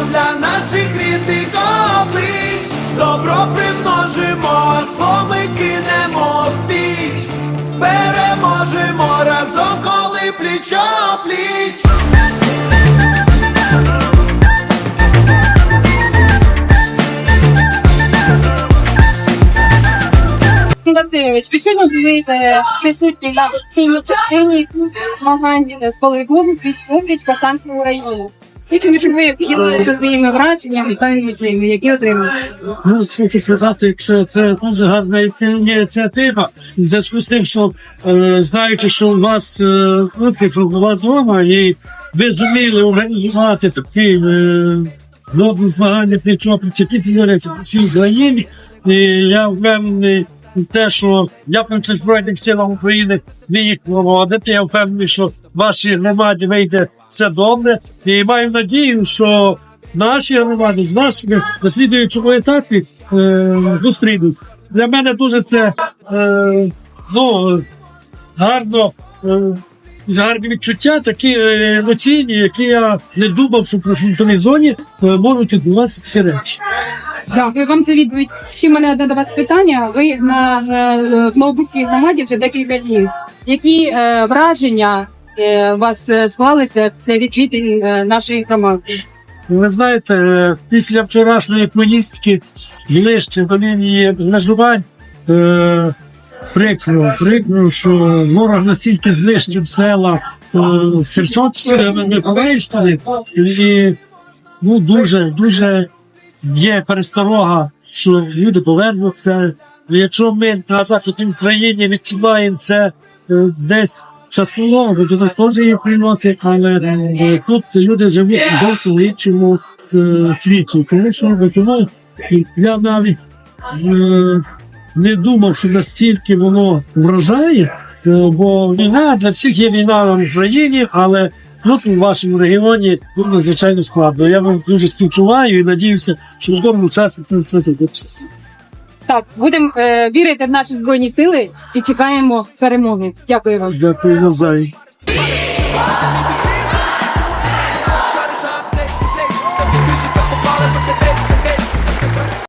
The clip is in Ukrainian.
для наших рідних облич, добро примножимо, зло кинемо в піч, переможемо разом, коли пліч пліч. Васильович, ви щойно е, присутні на цій частині змагань з волейболу Піч по Санському району. Хочу, щоб ви поділилися своїми враженнями та емоціями, які отримали. Ну, хочу сказати, що це дуже гарна іці- ініціатива. В зв'язку з тим, що е, знаючи, що у вас е, випадкова зона, і ви зуміли організувати такі е, змагання плечо причепити по всій Україні. І я впевнений те, що дякуючи Збройним силам України, ви їх проводите. Я впевнений, що вашій громаді вийде все добре. І маю надію, що наші громади з нашими на етапі е, зустрінуть. Для мене дуже це е, ну, гарно. Е, Гарні відчуття, такі е, емоційні, які я не думав, що в прифронтовій зоні е, можуть відбуватися такі речі. Дякую вам за відповідь. Ще мене одне до вас питання. Ви на е, Новобузькій громаді вже декілька днів. Які е, враження у вас е, склалися це відвідин е, нашої громади? Ви знаєте, е, після вчорашньої поїздки ближче до лінії розмежувань е, прикро, прикро, що ворог настільки знищив села е, Херсонщини, Миколаївщини, і ну, дуже, дуже є пересторога, що люди повернуться. Якщо ми на Західній Україні відчуваємо це е, десь частково, нас теж є прильоти, але е, тут люди живуть в зовсім іншому е, світі. Тому що тому я навіть е, не думав, що настільки воно вражає, бо війна для всіх є війна в Україні, але тут у вашому регіоні ну, надзвичайно складно. Я вам дуже співчуваю і надіюся, що в скорому часі це все закінчиться. Так, будемо е, вірити в наші збройні сили і чекаємо перемоги. Дякую вам. Дякую навзаєм.